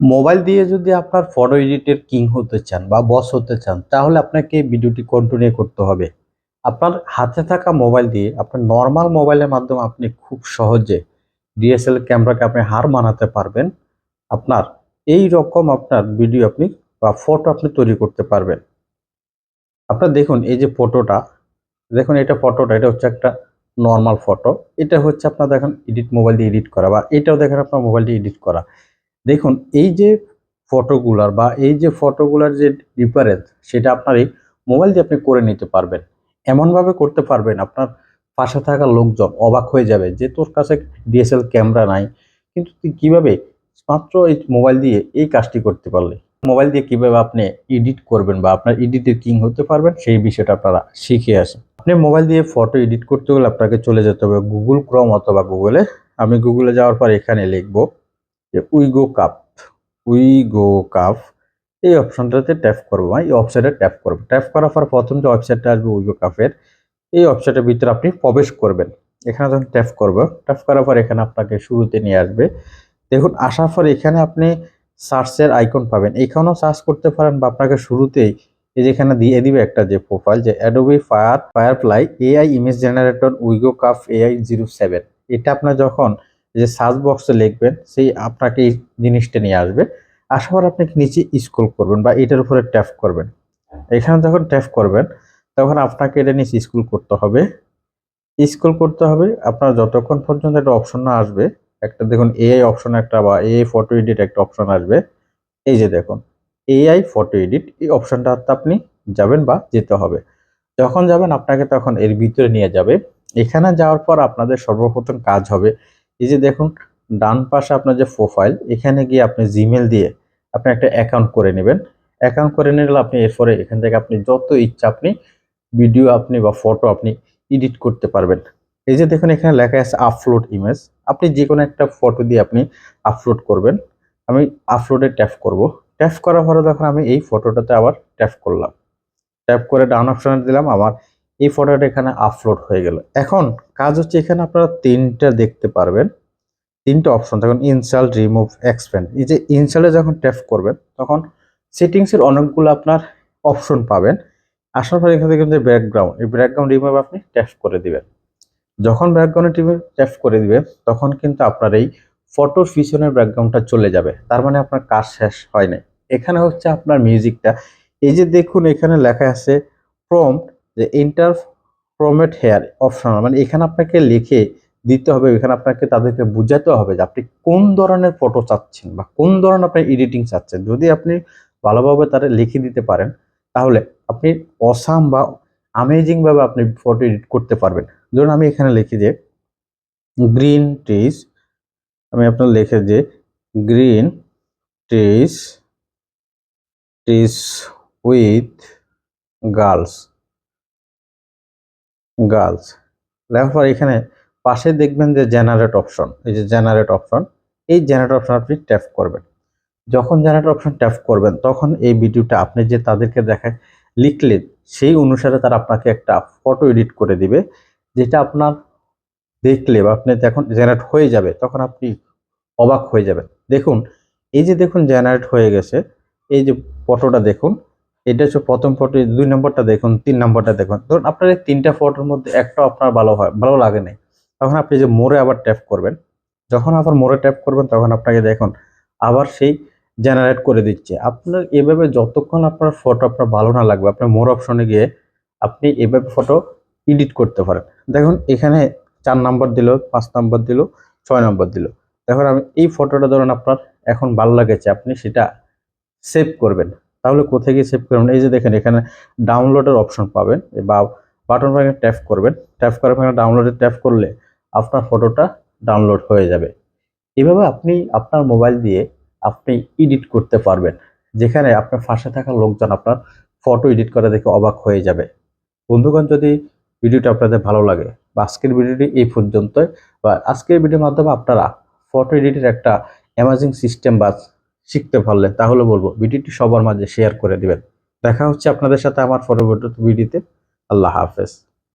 Mobile দিয়ে যদি আপনার ফটো এডিটের কিং হতে চান বা বস হতে চান, তাহলে আপনাকে ভিডিওটি কন্টিনিউ করতে হবে। আপনার হাতে থাকা মোবাইল দিয়ে আপনার নর্মাল মোবাইলের মাধ্যমে আপনি খুব সহজে ডিএসএলআর ক্যামেরাকে আপনি হার মানাতে পারবেন। আপনার এই রকম আপনার ভিডিও আপনি বা ফটো আপনি তৈরি করতে পারবেন। আপনার দেখুন, এই যে ফটোটা দেখুন এটা ফটোটা এটা হচ্ছে একটা নর্মাল ফটো এটা হচ্ছে আপনার দেখুন এডিট মোবাইল দিয়ে এডিট করা বা এটাও দেখেন আপনার মোবাইল দিয়ে এডিট করা। দেখুন, এই যে ফটোগুলার বা এই যে ফটোগুলার যে ডিফারেন্স সেটা আপনার এই মোবাইল দিয়ে আপনি করে নিতে পারবেন। এমনভাবে করতে পারবেন, আপনার পাশে থাকা লোকজন অবাক হয়ে যাবে যে, তোর কাছে ডিএসএল ক্যামেরা নাই। কিন্তু তুই কীভাবে? মাত্র এই মোবাইল দিয়ে এই কাজটি করতে পারলে। মোবাইল দিয়ে কীভাবে আপনি এডিট করবেন বা আপনার এডিটের কিং হতে পারবেন, সেই বিষয়টা আপনারা শিখে আসেন। আপনি মোবাইল দিয়ে ফটো এডিট করতে হলে আপনাকে চলে যেতে হবে গুগল ক্রম অথবা গুগলে আমি গুগলে যাওয়ার পর এখানে লিখব যে উইগো কাপ উইগো কাপ, এই অপশনটাতে ট্যাপ করব এই ওয়েবসাইটে ট্যাপ করব। ট্যাপ করার পর প্রথম যে ওয়েবসাইটটা আসবে উইগো কাপের, এই ওয়েবসাইটের ভিতরে আপনি প্রবেশ করবেন। এখানে যখন ট্যাপ করব, ট্যাপ করার পর এখানে আপনাকে শুরুতে নিয়ে আসবে। দেখুন, আসার পর এখানে আপনি সার্চের আইকন পাবেন। এখানেও সার্চ করতে পারেন বা আপনাকে শুরুতেই এই যেখানে দিয়ে দিবে একটা যে প্রোফাইল যে Adobe fire Firefly AI image generator Wego cup AI zero seven এটা আপনার যখন যে সার্চ বক্সে লিখবেন সেই আপনাকে এই জিনিসটা নিয়ে আসবে। আসার পর আপনি নিচে স্ক্রল করবেন বা এটার উপরে ট্যাপ করবেন। এখানে যখন ট্যাপ করবেন তখন আপনাকে এটা নিচে স্ক্রল করতে হবে। স্ক্রল করতে হবে আপনার যতক্ষণ পর্যন্ত একটা অপশন না আসবে একটা দেখুন এআই অপশন একটা বা এআই ফটো এডিট একটা অপশন আসবে। এই যে দেখুন এআই ফটো এডিট এই অপশনটাতে আপনি যাবেন বা যেতে হবে। যখন যাবেন আপনাকে তখন এর ভিতরে নিয়ে যাবে। এখানে যাওয়ার পর আপনাদের সর্বপ্রথম কাজ হবে এই যে দেখুন, ডান পাশে আপনার যে প্রোফাইল এখানে গিয়ে আপনি জিমেল দিয়ে আপনি একটা অ্যাকাউন্ট করে নেবেন। অ্যাকাউন্ট করে নিলে আপনি এরপরে এখান থেকে আপনি যত ইচ্ছা আপনি ভিডিও আপনি বা ফটো আপনি এডিট করতে পারবেন। এই যে দেখুন, এখানে লেখা আছে আপলোড ইমেজ আপনি যে কোনো একটা ফটো দিয়ে আপনি আপলোড করবেন। আমি আপলোডে ট্যাপ করব। ট্যাপ করার পরে যখন আমি এই ফটোটাতে আবার ট্যাপ করলাম। ট্যাপ করে ডান অপশানে দিলাম, আমার এই ফটোটা এখানে আপলোড হয়ে গেল। এখন কাজ হচ্ছে এখানে আপনারা তিনটা দেখতে পারবেন। তিনটা অপশন তখন ইনসাল রিমুভ এক্সপেন্ড এই যে ইনসালে যখন ট্যাপ করবেন, তখন সেটিংসের অনেকগুলো আপনার অপশন পাবেন। আসার পর এখানে দেখবেন যে ব্যাকগ্রাউন্ড এই ব্যাকগ্রাউন্ড রিমুভ আপনি ট্যাপ করে দিবেন। যখন ব্যাকগ্রাউন্ডে টিভি ট্যাপ করে দিবে তখন কিন্তু আপনার এই ফটোর পিছনের ব্যাকগ্রাউন্ডটা চলে যাবে। তার মানে আপনার কাজ শেষ হয় নাই। এখানে হচ্ছে আপনার মিউজিকটা এই যে দেখুন, এখানে লেখা আছে প্রম্পট যে ইন্টার প্রমেট হেয়ার অপশনাল মানে এখানে আপনাকে লিখে দিতে হবে, এখানে আপনাকে তাদেরকে বুঝাতে হবে যে আপনি কোন ধরনের ফটো চাচ্ছেন বা কোন ধরনের আপনি এডিটিং চাচ্ছেন। যদি আপনি ভালোভাবে তারা লিখে দিতে পারেন, তাহলে আপনি অসাম বা আমেজিং ভাবে আপনি ফটো এডিট করতে পারবেন। ধরুন আমি এখানে লিখি যে গ্রিন ট্রিজ আমি আপনার লিখে যে green trees trees with girls girls. লেখার পর এখানে পাশে দেখবেন যে জেনারেট অপশন এই যে জেনারেট অপশন এই জেনারেট অপশন আপনি ট্যাপ করবেন। যখন জেনারেট অপশন ট্যাপ করবেন, তখন এই ভিডিওটা আপনি যে তাদেরকে দেখায় লিখলেন সেই অনুসারে তারা আপনাকে একটা ফটো এডিট করে দিবে, যেটা আপনার দেখলে বা আপনি যখন জেনারেট হয়ে যাবে, তখন আপনি অবাক হয়ে যাবেন। দেখুন, এই যে দেখুন জেনারেট হয়ে গেছে, এই যে ফটোটা দেখুন এটা হচ্ছে প্রথম ফটো দুই নম্বরটা দেখুন, তিন নম্বরটা দেখুন। ধরুন আপনার এই তিনটা ফটোর মধ্যে একটা আপনার ভালো হয়, ভালো লাগে নাই, তখন আপনি যে মোড়ে আবার ট্যাপ করবেন, যখন আবার মোড়ে ট্যাপ করবেন, তখন আপনাকে দেখুন, আবার সেই জেনারেট করে দিচ্ছে। আপনার এভাবে যতক্ষণ আপনার ফটো আপনার ভালো না লাগবে, আপনার মোর অপশনে গিয়ে আপনি এভাবে ফটো এডিট করতে পারেন। দেখুন, এখানে চার নম্বর দিল, পাঁচ নম্বর দিল, ছয় নম্বর দিল। দেখুন, আমি এই ফটোটা ধরুন আপনার এখন ভালো লাগেছে, আপনি সেটা সেভ করবেন। তাহলে কোথায় গিয়ে সেভ করবেন? এই যে দেখেন, এখানে ডাউনলোডের অপশন পাবেন, বা বাটন পাবেন ট্যাপ করবেন। ট্যাপ করার পর ডাউনলোডে ট্যাপ করলে আপনার ফটোটা ডাউনলোড হয়ে যাবে। এভাবে আপনি আপনার মোবাইল দিয়ে আপনি এডিট করতে পারবেন। যেখানে আপনার ফাঁসে থাকা লোকজন আপনার ফটো এডিট করা দেখে অবাক হয়ে যাবে। বন্ধুগণ, যদি ভিডিওটা আপনাদের ভালো লাগে, বা আজকের ভিডিওটি এই পর্যন্তই, বা আজকের ভিডিওর মাধ্যমে আপনারা ফটো এডিটের একটা অ্যামাজিং সিস্টেম বা শিখতে পারলেন তাহলে বলব, ভিডিওটি সবার মাঝে শেয়ার করে দিবেন। দেখা হচ্ছে আপনাদের সাথে আমার পরবর্তী ভিডিওতে। আল্লাহ হাফেজ।